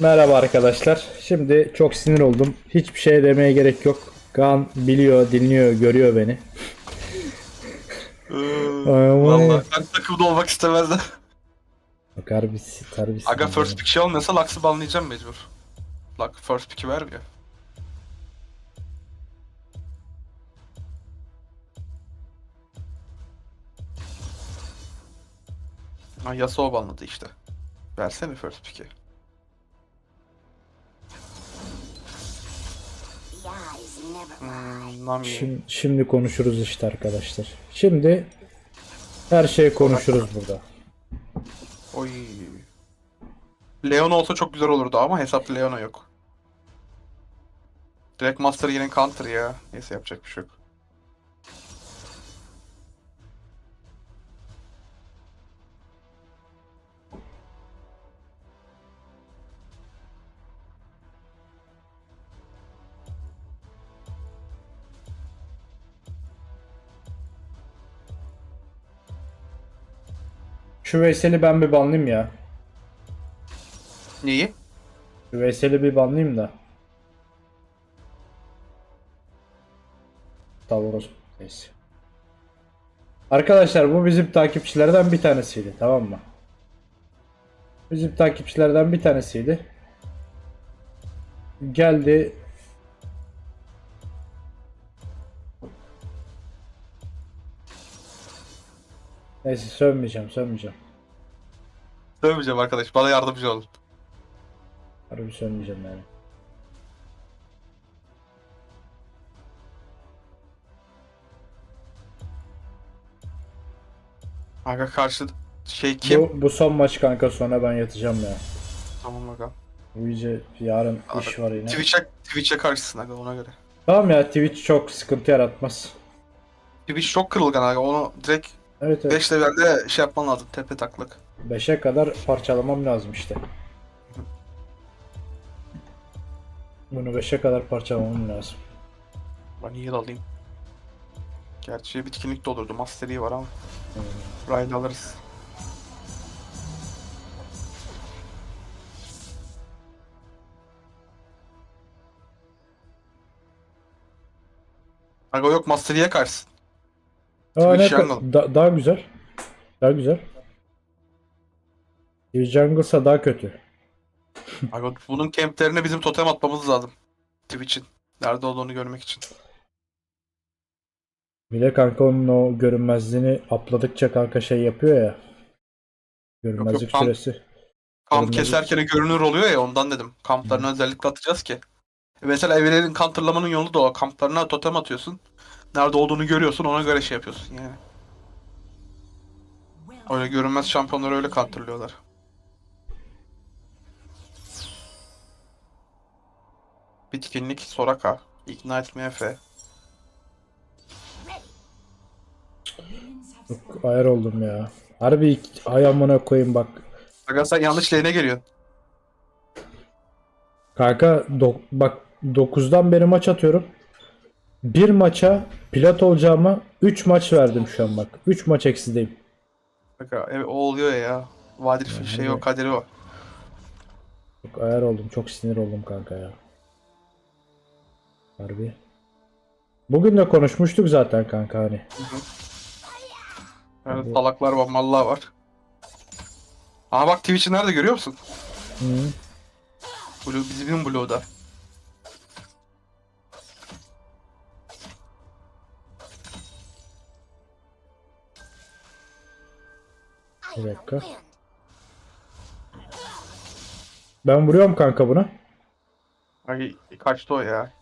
Merhaba arkadaşlar. Şimdi çok sinir oldum. Hiçbir şey demeye gerek yok. Kaan biliyor, dinliyor, görüyor beni. Vallahi ben takımda olmak istemezdim. Bak harbisi, harbisi. Aga first pick şey olmasa Lux'ı banlayacağım mecbur. Lux first pick'i vermiyor. Ha Yasuo banladı işte. Versene first pick'i. Şimdi, şimdi konuşuruz işte arkadaşlar. Şimdi her şeyi konuşuruz burada. Oy. Leona olsa çok güzel olurdu ama hesapta Leona yok. Direkt Master yine counter ya. Neyse yapacak bir şey yok. Şu Veysel'i ben bir banlayayım ya. Neyi? Şu Veysel'i bir banlayayım da. Tavros. Neyse. Arkadaşlar bu bizim takipçilerden bir tanesiydi tamam mı? Bizim takipçilerden bir tanesiydi. Geldi. Neyse sövmeyeceğim sövmeyeceğim. Dövmeyeceğim arkadaş. Bana yardımcı olun. Harbi sövmeyeceğim yani. Aga karşı şey kim? Bu, bu son maç kanka sonra ben yatacağım ya. Tamam aga. Bu iyice yarın iş var yine. Twitch'e Twitch'e karşısın aga ona göre. Tamam ya Twitch çok sıkıntı yaratmaz. Twitch çok kırılgan aga. Onu direkt Evet evet. 5 levelde şey yapman lazım. Tepe taklak. 5'e kadar parçalamam lazım işte. Bunu 5'e kadar parçalamam lazım. Ben heal alayım. Gerçi bitkinlik de olurdu. Mastery var ama. Ride alırız. Aga yok Mastery'e karşısın. Aa, ne da- daha güzel. Daha güzel. Twitch Jungle'sa daha kötü. Aga bunun camplerine bizim totem atmamız lazım. Twitch'in. Nerede olduğunu görmek için. Bir de kanka onun o görünmezliğini apladıkça kanka şey yapıyor ya. Görünmezlik yok, tam- süresi. Kamp Görünmezlik- keserken görünür oluyor ya ondan dedim. Kamplarını özellikle atacağız ki. E Mesela evlerin counterlamanın yolu da o. Kamplarına totem atıyorsun. Nerede olduğunu görüyorsun ona göre şey yapıyorsun yani. Öyle görünmez şampiyonları öyle counterlıyorlar. Bitkinlik Soraka. Ignite MF. Çok ayar oldum ya. Harbi ay amına koyayım bak. Aga sen yanlış lane'e geliyorsun. Kanka do- bak 9'dan beri maç atıyorum. Bir maça pilot olacağıma 3 maç verdim şu an bak. 3 maç eksideyim. Aga evet, o oluyor ya. Vadir şey o kaderi o. Çok ayar oldum. Çok sinir oldum kanka ya. Harbi. Bugün de konuşmuştuk zaten kanka hani. Yani salaklar var, mallar var. Aha bak Twitch'i nerede görüyor musun? Hı. Blue, bizim Blue'da. Bir dakika. Ben vuruyorum kanka buna. Ay kaçtı o ya.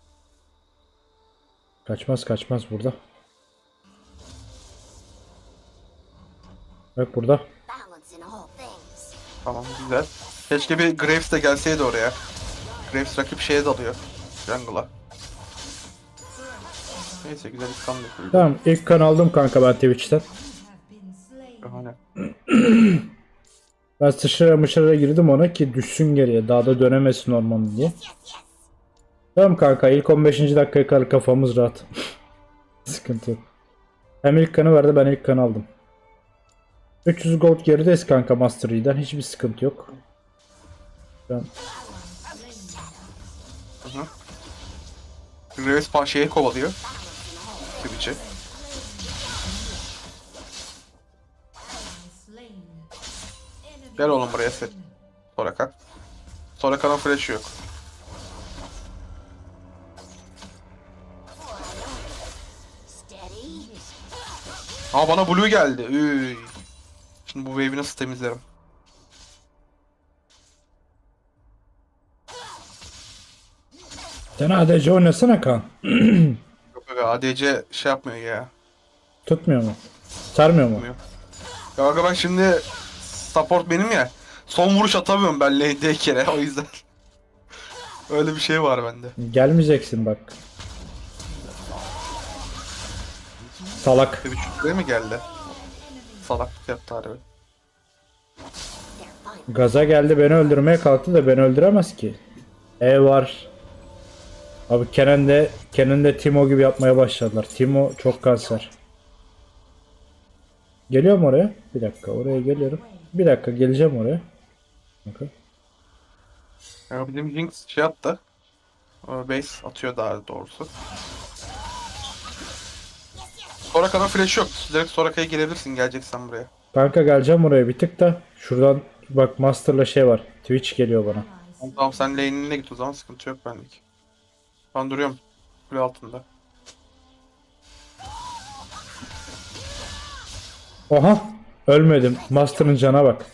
Kaçmaz kaçmaz burada. Bak burada. Tamam güzel. Keşke bir Graves de gelseydi oraya. Graves rakip şeye dalıyor. Jungle'a. Neyse güzel iskan yapıyor. Tamam ilk kan aldım kanka ben Twitch'ten. Şahane. Ben sıçraya mışıra girdim ona ki düşsün geriye. Daha da dönemesin orman diye. Tamam kanka ilk 15. dakikaya kadar kafamız rahat. Sıkıntı yok. Hem ilk kanı verdi ben ilk kanı aldım. 300 gold gerideyiz kanka Master Yi'den. Hiçbir sıkıntı yok. Ben Graves şeyi kovalıyor. Twitch'i. Gel oğlum buraya set. Soraka. Soraka'nın flash'ı yok. Aa bana blue geldi. Üy. Şimdi bu wave'i nasıl temizlerim? Sen ADC oynasana kan. Yok aga ADC şey yapmıyor ya. Tutmuyor mu? Sarmıyor mu? Tutmuyor. Ya aga ben şimdi support benim ya. Son vuruş atamıyorum ben lane'deyken o yüzden. Öyle bir şey var bende. Gelmeyeceksin bak. Salak. Twitch şuraya mi geldi? Salaklık yaptı harbi. Gaza geldi beni öldürmeye kalktı da beni öldüremez ki. E var. Abi Kenan de Kenan de Timo gibi yapmaya başladılar. Timo çok kanser. Geliyorum oraya. Bir dakika oraya geliyorum. Bir dakika geleceğim oraya. Bakın. Ya bizim Jinx şey attı. O Base atıyor daha doğrusu. Soraka'nın flash yok. Direkt Soraka'ya gelebilirsin geleceksen buraya. Kanka geleceğim oraya bir tık da. Şuradan bak Master'la şey var. Twitch geliyor bana. Tamam, Tamam sen lane'ine git o zaman sıkıntı yok benlik. Ben duruyorum. Kule altında. Oha! Ölmedim. Master'ın cana bak.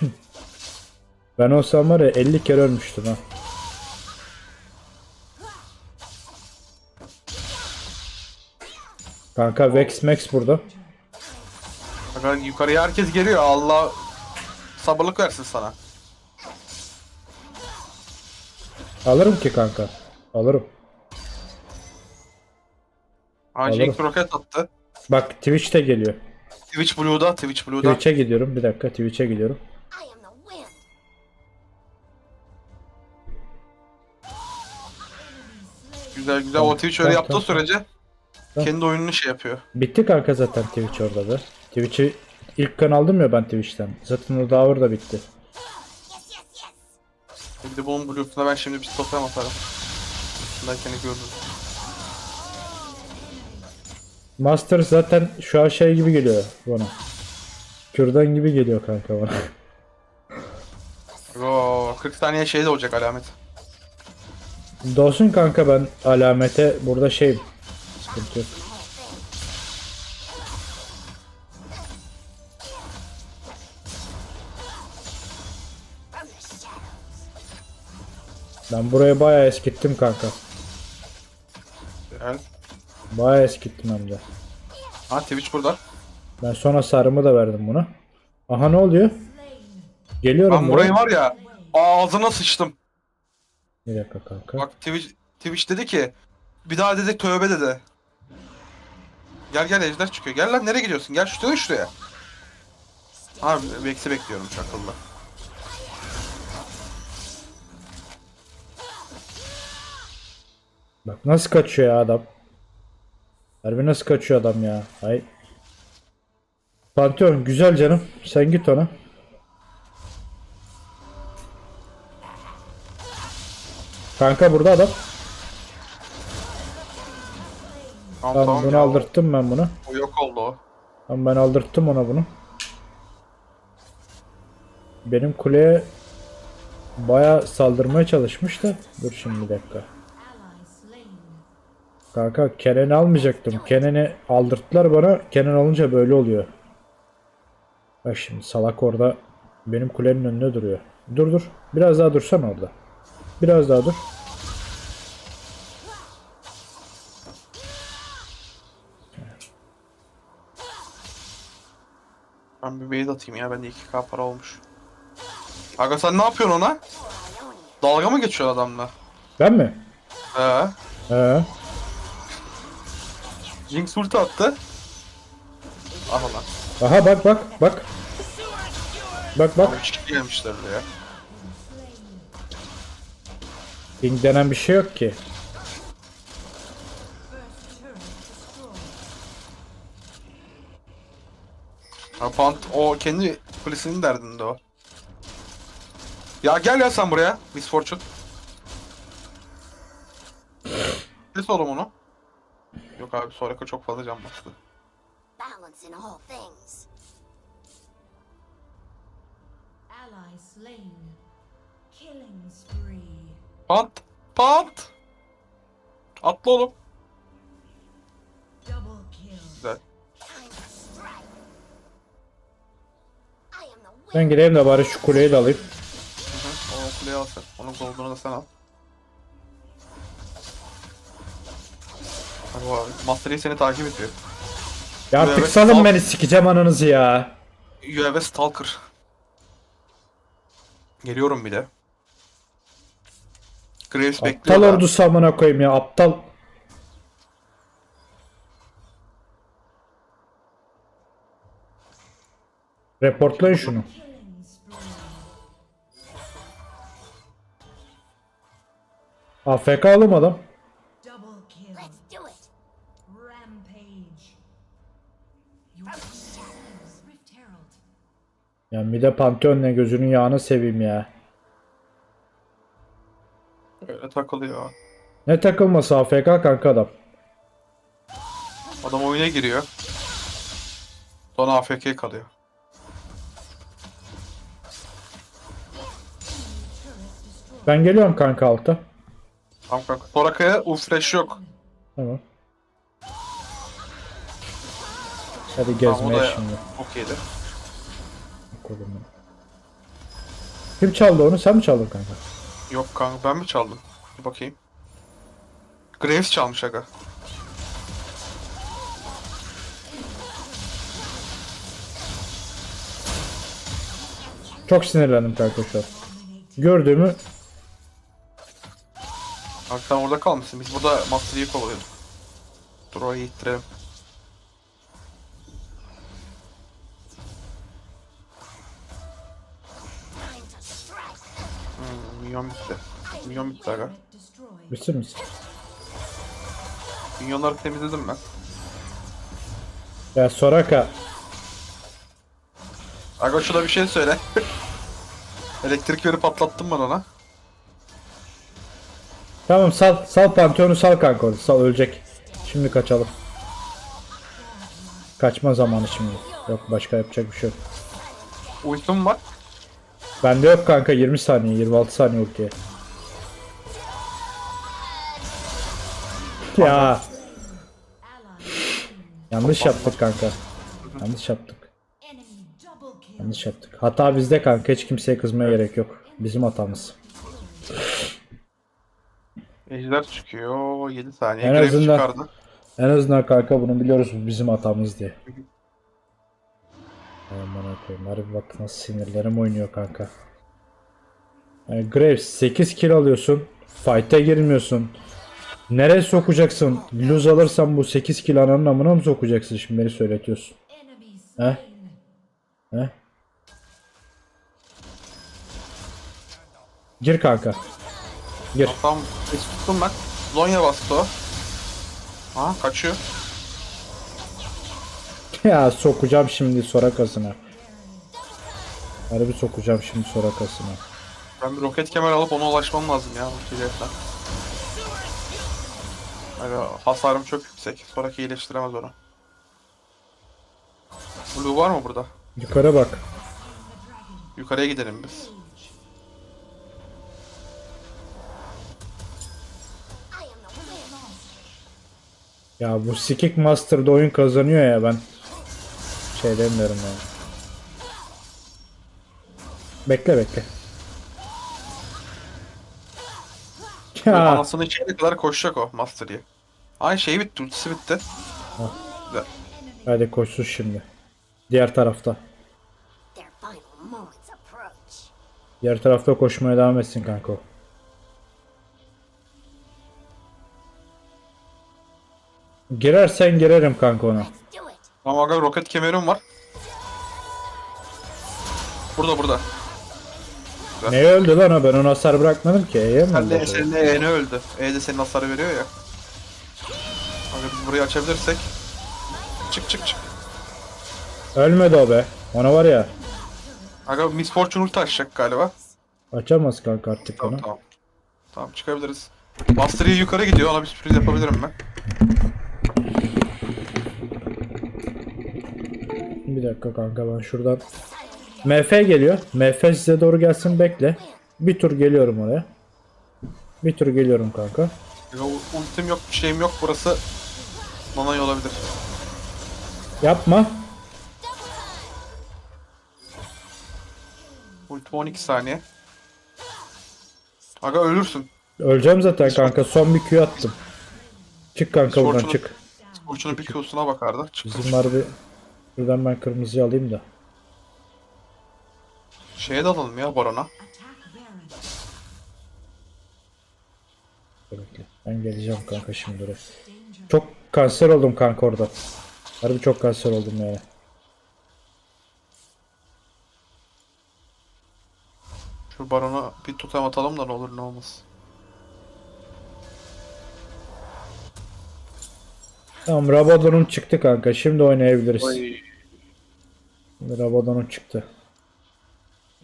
ben olsam var ya 50 kere ölmüştüm ha. Kanka Vex Max burada. Aga yukarıya herkes geliyor. Allah sabırlık versin sana. Alırım ki kanka. Alırım. Ha Alırım. Roket attı. Bak Twitch de geliyor. Twitch Blue'da, Twitch Blue'da. Twitch'e gidiyorum. Bir dakika Twitch'e gidiyorum. Güzel güzel. O Twitch öyle Tamam, yaptığı tamam. sürece kendi oyununu şey yapıyor. Bitti kanka zaten Twitch orada da. Twitch'i ilk kan aldım ya ben Twitch'ten. Zaten o davır da bitti. Bir de bunun Blue'suna ben şimdi bir totem atarım. Şundayken gördüm. Master zaten şu an şey gibi geliyor bana. Kürdan gibi geliyor kanka bana. Oo, 40 saniye şey de olacak alamet. Dolsun kanka ben alamete burada şeyim. Sıkıntı yok. Ben burayı bayağı eskittim kanka. Güzel. Bayağı eskittim hem de. Ha Twitch burada. Ben sonra sarımı da verdim buna. Aha ne oluyor? Geliyorum Ben buraya. burayı var ya ağzına sıçtım. Bir dakika kanka. Bak Twitch, Twitch dedi ki bir daha dedi tövbe dedi. Gel gel ejder çıkıyor. Gel lan nereye gidiyorsun? Gel şuraya şuraya. Abi Vex'i bekliyorum çakıllı. Bak nasıl kaçıyor ya adam. Harbi nasıl kaçıyor adam ya. Ay. Pantheon güzel canım. Sen git ona. Kanka burada adam. Tamam, Tamam, tamam bunu ya. aldırttım ben bunu. O yok oldu o. Tamam ben aldırttım ona bunu. Benim kuleye baya saldırmaya çalışmış da. Dur şimdi bir dakika. Kanka Kenan'ı almayacaktım. Kenan'ı aldırttılar bana. Kenan alınca böyle oluyor. Bak şimdi salak orada benim kulenin önünde duruyor. Dur dur. Biraz daha dursan orada. Biraz daha dur. Ben bir bait atayım ya. Bende 2k para olmuş. Aga sen ne yapıyorsun ona? Dalga mı geçiyor adamla? Ben mi? He. He. Jinx ulti attı. Ah lan. Aha bak bak bak. Bak bak. 3 kişi gelmişler buraya. Ping denen bir şey yok ki. Ha, Pant o kendi kulesinin derdinde o. Ya gel ya sen buraya. Miss Fortune. Kes oğlum onu. Yok abi Soraka çok fazla can bastı. Pant! Pant! Atla oğlum. Ben gireyim de bari şu kuleyi de alayım. Hı hı. O kuleyi al sen. Onun gold'unu da sen al. Abi o Master Yi seni takip ediyor. Ya artık salın al. beni sikeceğim ananızı ya. UAV Stalker. Geliyorum bir de. Graves bekliyor. Aptal da. ordusu amına koyayım ya aptal. Reportlayın şunu. AFK alım adam. Ya bir de Pantheon ne gözünün yağını seveyim ya. Öyle takılıyor. Ne takılması AFK kanka adam. Adam oyuna giriyor. Sonra AFK kalıyor. Ben geliyorum kanka alta. Tamam kanka. Soraka'ya U flash yok. Tamam. Hadi Tamam, gezmeye da şimdi. okeydi. Koydum bunu. Kim çaldı onu? Sen mi çaldın kanka? Yok kanka ben mi çaldım? Bir bakayım. Graves çalmış aga. Çok sinirlendim kanka şu an. Gördüğümü Abi sen orada kalmışsın. Biz burada Master Yi'yi kovalıyorduk. Dur orayı ittirelim. Hmm, minyon bitti. Minyon bitti aga. Bitir misin? Minyonları temizledim ben. Ya Soraka. Aga şuna bir şey söyle. Elektrikleri patlattım ben ona. Tamam sal. Sal Pantheon'u sal kanka orada. Sal ölecek. Şimdi kaçalım. Kaçma zamanı şimdi. Yok başka yapacak bir şey yok. Ultim var. Bende yok kanka 20 saniye 26 saniye ultiye. Ya yanlış yaptık kanka. Yanlış yaptık. Yanlış yaptık. Hata bizde kanka hiç kimseye kızmaya gerek yok. Bizim hatamız. Ejder çıkıyor. 7 saniye. En Graves azından- çıkardı. En azından kanka bunu biliyoruz bu bizim hatamız diye. Aman koyayım. Harbi bak nasıl sinirlerim oynuyor kanka. Yani Graves 8 kill alıyorsun. Fight'e girmiyorsun. Nereye sokacaksın? Lose alırsan bu 8 kill ananın amına mı sokacaksın şimdi beni söyletiyorsun. Slain. He? Gir kanka. Gir. Tamam. Tuttum ben. Zonya bastı o. Ha kaçıyor. ya sokacağım şimdi Sorakas'ına. Harbi sokacağım şimdi Sorakas'ına. Ben bir roket kemer alıp ona ulaşmam lazım ya. Ultiyetten. Aga hasarım çok yüksek. Sonraki iyileştiremez onu. Blue var mı burada? Yukarı bak. Yukarıya gidelim biz. Ya bu Skik Master'da oyun kazanıyor ya ben. Şey demiyorum ya. Bekle bekle. Ya Anasını içeri kadar koşacak o Master Yi. Ay şey bitti, ultisi bitti. Güzel. hadi koşsun şimdi. Diğer tarafta. Diğer tarafta koşmaya devam etsin kanka o. Girersen girerim kanka ona. Ama aga roket kemerim var. Burada burada. Ne öldü lan o ben ona hasar bırakmadım ki. E'ye mi Sen öldü de acaba? senin de E'ne öldü. E de senin hasarı veriyor ya. Aga biz burayı açabilirsek. Çık çık çık. Ölmedi o be. Ona var ya. Aga Miss Fortune ulti açacak galiba. Açamaz kanka artık Tamam onu. tamam. Tamam çıkabiliriz. Master Yi yukarı gidiyor ona bir sürpriz yapabilirim ben. Bir dakika kanka ben şuradan. MF geliyor. MF size doğru gelsin bekle. Bir tur geliyorum oraya. Bir tur geliyorum kanka. Ya, ultim yok bir şeyim yok burası. Nanay olabilir. Yapma. Ultim 12 saniye. Aga ölürsün. Öleceğim zaten kanka. Son bir Q attım. Çık kanka buradan çık. Burçunun bir Q'suna bakardı. Çıktı. Bizim var bir... Buradan ben kırmızıyı alayım da. Şeye de alalım ya Baron'a. Bekle. Ben geleceğim kanka şimdi oraya. Çok kanser oldum kanka orada. Harbi çok kanser oldum yani. Şu Baron'a bir totem atalım da ne olur ne olmaz. Tamam Rabadon'un çıktı kanka. Şimdi oynayabiliriz. Şimdi Rabadon'un çıktı.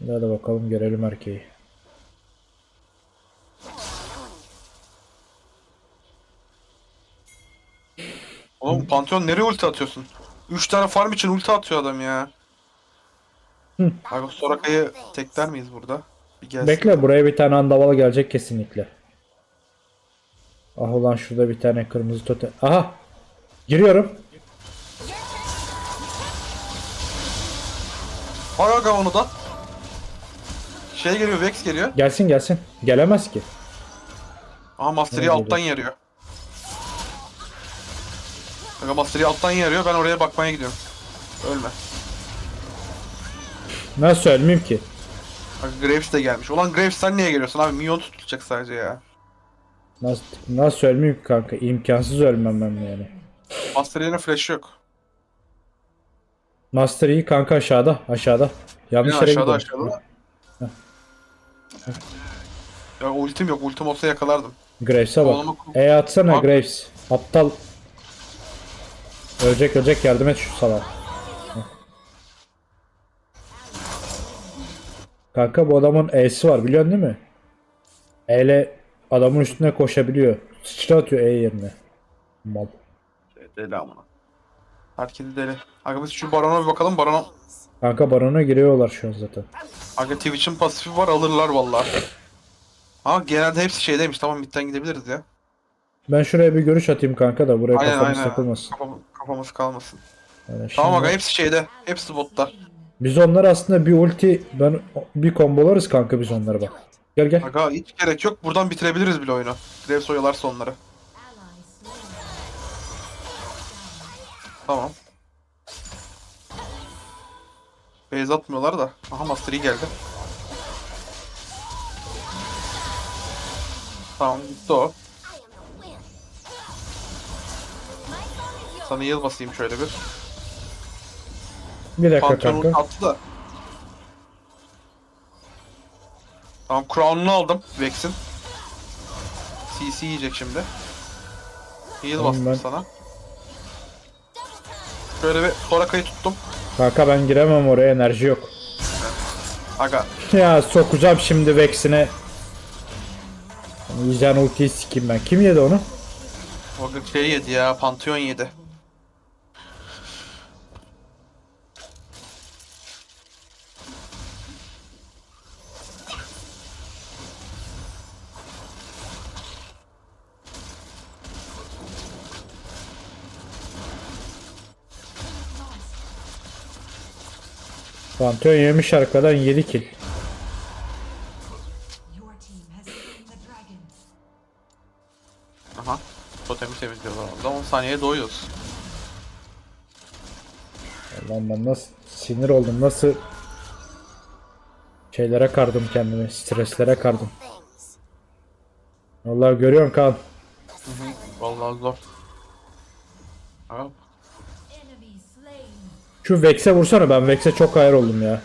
Hadi bakalım görelim erkeği. Oğlum Pantheon nereye ulti atıyorsun? 3 tane farm için ulti atıyor adam ya. Aga Soraka'yı tekler miyiz burada? Bir gelsin. Bekle buraya bir tane andaval gelecek kesinlikle. Ah ulan şurada bir tane kırmızı totem. Aha! Giriyorum. Aga onu da. Şey geliyor Vex geliyor. Gelsin gelsin. Gelemez ki. Aha Master Yi Nereye alttan yarıyor. Aga Master Yi alttan yarıyor ben oraya bakmaya gidiyorum. Ölme. Nasıl ölmeyeyim ki? Aga Graves de gelmiş. Ulan Graves sen niye geliyorsun abi? Minyon tutulacak sadece ya. Nasıl, nasıl ölmeyeyim ki kanka? İmkansız ölmem ben yani. Master Yi'nin flash'ı yok. Master iyi kanka aşağıda. Aşağıda. Yanlış yere aşağıda gidiyorum. aşağıda. Ya ultim yok. Ultim olsa yakalardım. Graves'e bak. E atsana Bak. Graves. Aptal. Ölecek ölecek yardım et şu salak. Kanka bu adamın E'si var biliyorsun değil mi? E ile adamın üstüne koşabiliyor. Sıçra atıyor E yerine. Mal. Deli amına. Herkes deli. Aga biz şu Baron'a bir bakalım. Baron'a... Kanka barona giriyorlar şu an zaten. Aga Twitch'in pasifi var alırlar vallahi. Ama genelde hepsi şeydeymiş. Tamam midden gidebiliriz ya. Ben şuraya bir görüş atayım kanka da buraya Aynen kafamız aynen. takılmasın. Kafam, kafamız kalmasın. Yani Tamam şimdi- aga hepsi şeyde. Hepsi botta. Biz onlar aslında bir ulti ben bir kombolarız kanka biz onlara bak. Gel gel. Aga hiç gerek yok. Buradan bitirebiliriz bile oyunu. Graves oyalarsa onları. Tamam. Base atmıyorlar da. Aha Master Yi geldi. Tamam gitti o. Sana yıl basayım şöyle bir. Bir dakika Pantheon kanka. attı da. Tamam Crown'unu aldım Vex'in. CC yiyecek şimdi. Heal Tamam, bastım ben- sana. Şöyle bir Soraka'yı tuttum. Kanka ben giremem oraya enerji yok. Aga Ya sokacağım şimdi Vex'ine. Yiyeceğin ultiyi sikeyim ben. Kim yedi onu? o şey yedi ya Pantheon yedi. Pantheon yemiş arkadan 7 kill. Aha. Totemi temizliyorlar orada. 10 saniyeye doyuyoruz. Lan ben nasıl sinir oldum nasıl şeylere kardım kendimi streslere kardım. Vallahi görüyorsun kan. Vallahi zor. Slain. Şu Vex'e vursana ben Vex'e çok hayır oldum ya.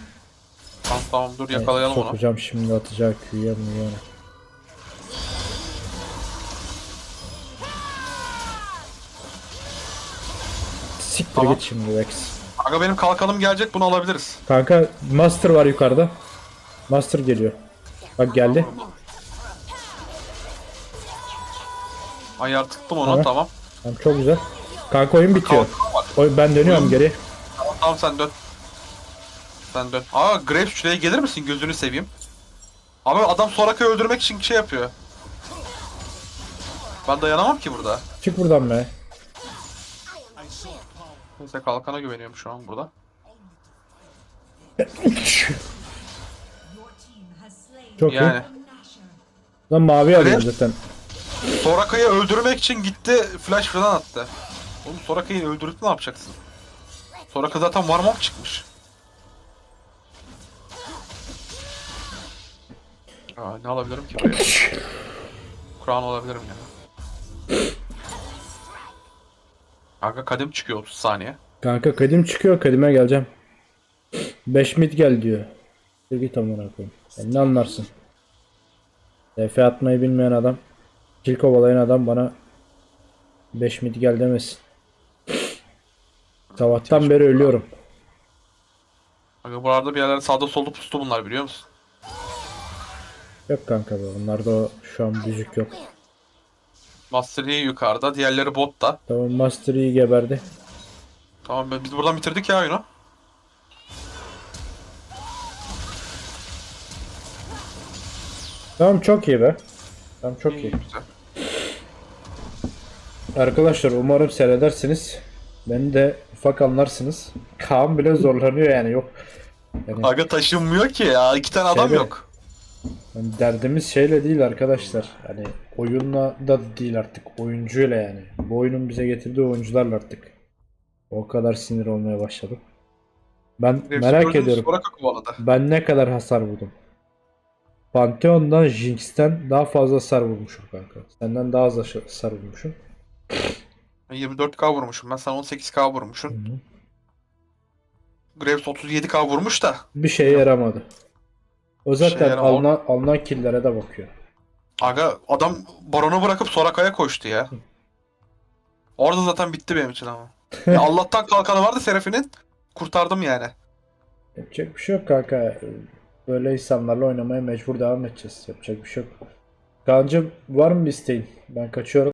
tamam tamam dur yakalayalım onu. Sokacağım şimdi atacağı Q'ya yani. Siktir Tamam. git şimdi Vex. Aga benim kalkanım gelecek bunu alabiliriz. Kanka Master var yukarıda. Master geliyor. Bak geldi. Ayar tıktım onu Tamam. tamam. Tamam çok güzel. Kanka oyun bitiyor. Kalkan var. Oy, ben dönüyorum geri. Tamam, sen dön. Sen dön. Aa Graves şuraya gelir misin gözünü seveyim. Ama adam Soraka'yı öldürmek için şey yapıyor. Ben dayanamam ki burada. Çık buradan be. Neyse kalkana güveniyorum şu an burada. Çok Yani. iyi. Lan mavi alıyorum Evet. zaten. Soraka'yı öldürmek için gitti flash falan attı. Oğlum Soraka'yı öldürüp ne yapacaksın? Soraka zaten warm çıkmış. Aa, ne alabilirim ki buraya? Kur'an alabilirim ya. Kanka kadim çıkıyor 30 saniye. Kanka kadim çıkıyor kadime geleceğim. 5 mid gel diyor. Dur git amına koyayım. Sen ne anlarsın? TF atmayı bilmeyen adam. Kill kovalayan adam bana 5 mid gel demesin. Sabahtan beri ölüyorum. Kanka bu arada bir yerlerde sağda solda pustu bunlar biliyor musun? Yok kanka be. Onlarda o şu an büzük yok. Master Yi yukarıda, diğerleri botta. Tamam Master iyi geberdi. Tamam biz buradan bitirdik ya oyunu. Tamam çok iyi be. Tamam çok iyi. Güzel. Arkadaşlar umarım seyredersiniz. Beni de ufak anlarsınız. Kaan bile zorlanıyor yani yok. Yani, Aga taşınmıyor ki ya. iki tane adam Şeyde- yok. yani derdimiz şeyle değil arkadaşlar. Hani oyunla da değil artık. Oyuncuyla yani. Bu oyunun bize getirdiği oyuncularla artık. O kadar sinir olmaya başladım. Ben Hepsi merak ediyorum. Ben ne kadar hasar vurdum? Pantheon'dan Jinx'ten daha fazla hasar vurmuşum kanka. Senden daha az hasar vurmuşum. Ben 24k vurmuşum. Ben sana 18k vurmuşum. Graves 37k vurmuş da. Bir şeye yaramadı. O zaten yaramadı. alınan, alınan killere de bakıyor. Aga adam Baron'u bırakıp Soraka'ya koştu ya. Orada zaten bitti benim için ama. Ya Allah'tan kalkanı vardı Seraph'inin. Kurtardım yani. Yapacak bir şey yok kanka. Böyle insanlarla oynamaya mecbur devam edeceğiz. Yapacak bir şey yok. Kaan'cım var mı bir isteğin? Ben kaçıyorum.